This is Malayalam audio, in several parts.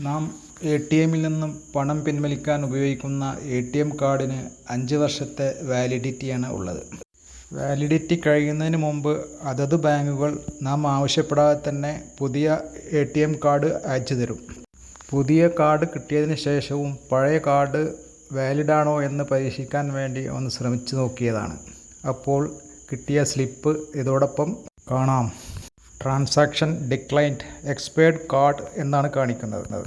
നാം എ ടി എമ്മിൽ നിന്നും പണം പിൻവലിക്കാൻ ഉപയോഗിക്കുന്ന എ ടി എം കാർഡിന് അഞ്ച് വർഷത്തെ വാലിഡിറ്റിയാണ് ഉള്ളത്. വാലിഡിറ്റി കഴിയുന്നതിന് മുമ്പ് അതത് ബാങ്കുകൾ നാം ആവശ്യപ്പെടാതെ തന്നെ പുതിയ എ ടി എം കാർഡ് അയച്ചു തരും. പുതിയ കാർഡ് കിട്ടിയതിന് ശേഷവും പഴയ കാർഡ് വാലിഡാണോ എന്ന് പരീക്ഷിക്കാൻ വേണ്ടി ഒന്ന് ശ്രമിച്ചു നോക്കിയതാണ്. അപ്പോൾ കിട്ടിയ സ്ലിപ്പ് ഇതോടൊപ്പം കാണാം. ട്രാൻസാക്ഷൻ ഡിക്ലൈൻഡ് എക്സ്പയർഡ് കാർഡ് എന്നാണ് കാണിക്കുന്നത്.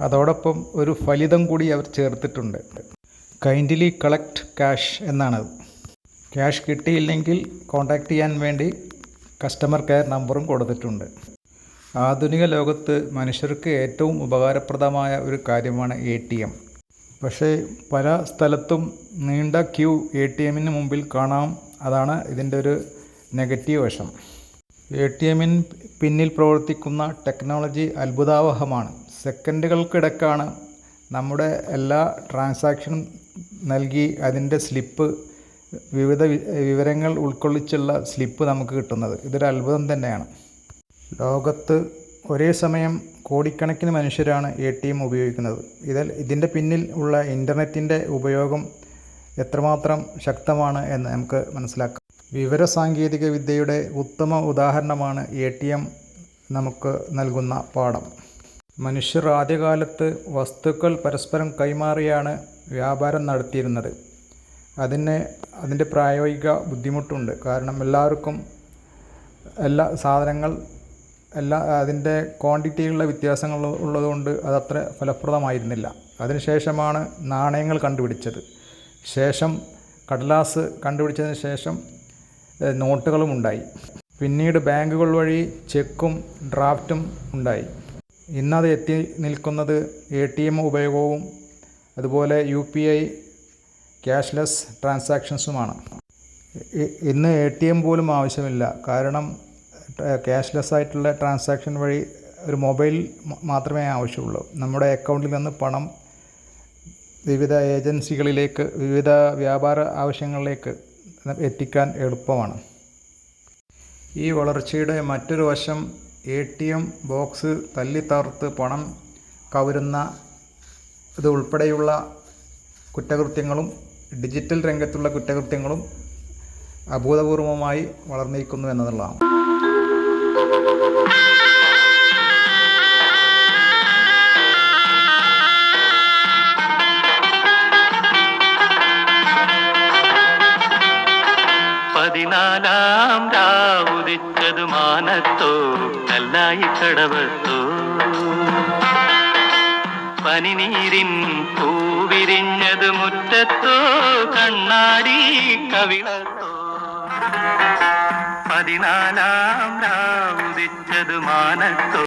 അതോടൊപ്പം ഒരു ഫലിതം കൂടി അവർ ചേർത്തിട്ടുണ്ട്. കൈൻഡ്ലി കളക്ട് ക്യാഷ് എന്നാണത് ക്യാഷ് കിട്ടിയില്ലെങ്കിൽ കോൺടാക്റ്റ് ചെയ്യാൻ വേണ്ടി കസ്റ്റമർ കെയർ നമ്പറും കൊടുത്തിട്ടുണ്ട്. ആധുനിക ലോകത്ത് മനുഷ്യർക്ക് ഏറ്റവും ഉപകാരപ്രദമായ ഒരു കാര്യമാണ് എ ടി എം. പക്ഷേ പല സ്ഥലത്തും നീണ്ട ക്യൂ എ ടി എമ്മിന് മുമ്പിൽ കാണാം. അതാണ് ഇതിന്റെ ഒരു നെഗറ്റീവ് വശം. എ ടി എമ്മിന് പിന്നിൽ പ്രവർത്തിക്കുന്ന ടെക്നോളജി അത്ഭുതാവഹമാണ്. സെക്കൻഡുകൾക്കിടക്കാണ് നമ്മുടെ എല്ലാ ട്രാൻസാക്ഷനും നൽകി അതിന്റെ സ്ലിപ്പ് വിവിധ വിവരങ്ങൾ ഉൾക്കൊള്ളിച്ചുള്ള സ്ലിപ്പ് നമുക്ക് കിട്ടുന്നത്. ഇതൊരു അത്ഭുതം തന്നെയാണ്. ലോകത്ത് ഒരേ സമയം കോടിക്കണക്കിന് മനുഷ്യരാണ് എ ടി എം ഉപയോഗിക്കുന്നത്. ഇതിൽ ഇതിന്റെ പിന്നിൽ ഉള്ള ഇന്റർനെറ്റിന്റെ ഉപയോഗം എത്രമാത്രം ശക്തമാണ് എന്ന് നമുക്ക് മനസ്സിലാക്കാം. വിവരസാങ്കേതിക വിദ്യയുടെ ഉത്തമ ഉദാഹരണമാണ് എ ടി എം നമുക്ക് നൽകുന്ന പാഠം. മനുഷ്യർ ആദ്യകാലത്ത് വസ്തുക്കൾ പരസ്പരം കൈമാറിയാണ് വ്യാപാരം നടത്തിയിരുന്നത്. അതിന് അതിന്റെ പ്രായോഗിക ബുദ്ധിമുട്ടുണ്ട്. കാരണം എല്ലാവർക്കും എല്ലാ സാധനങ്ങൾ എല്ലാ അതിന്റെ ക്വാണ്ടിറ്റിയിലുള്ള വ്യത്യാസങ്ങൾ ഉള്ളതുകൊണ്ട് അതത്ര ഫലപ്രദമായിരുന്നില്ല. അതിനുശേഷമാണ് നാണയങ്ങൾ കണ്ടുപിടിച്ചത്. ശേഷം കടലാസ് കണ്ടുപിടിച്ചതിന് ശേഷം നോട്ടുകളും ഉണ്ടായി. പിന്നീട് ബാങ്കുകൾ വഴി ചെക്കും ഡ്രാഫ്റ്റും ഉണ്ടായി. ഇന്നത് എത്തി നിൽക്കുന്നത് എ ടി എം ഉപയോഗവും അതുപോലെ യു പി ഐ ക്യാഷ്ലെസ് ട്രാൻസാക്ഷൻസുമാണ്. ഇന്ന് എ ടി എം പോലും ആവശ്യമില്ല. കാരണം ക്യാഷ്ലെസ് ആയിട്ടുള്ള ട്രാൻസാക്ഷൻ വഴി ഒരു മൊബൈൽ മാത്രമേ ആവശ്യമുള്ളൂ. നമ്മുടെ അക്കൗണ്ടിൽ നിന്ന് പണം വിവിധ ഏജൻസികളിലേക്ക് വിവിധ വ്യാപാര ആവശ്യങ്ങളിലേക്ക് എത്തിക്കാൻ എളുപ്പമാണ്. ഈ വളർച്ചയുടെ മറ്റൊരു വശം എ ടി എം ബോക്സ് തല്ലിത്തകർത്ത് പണം കവരുന്ന ഇത് ഉൾപ്പെടെയുള്ള കുറ്റകൃത്യങ്ങളും ഡിജിറ്റൽ രംഗത്തുള്ള കുറ്റകൃത്യങ്ങളും അഭൂതപൂർവമായി വളർന്നിരിക്കുന്നു എന്നതുള്ളതാണ് പതിനാലാം രാവുദിച്ചതു മാനത്തോ കല്ലായി കടവത്തോ. പനിനീരിൻ പൂവിരിഞ്ഞത് മുറ്റത്തോ കണ്ണാടി കവിളത്തോ. പതിനാലാം രാവുദിച്ചതു മാനത്തോ.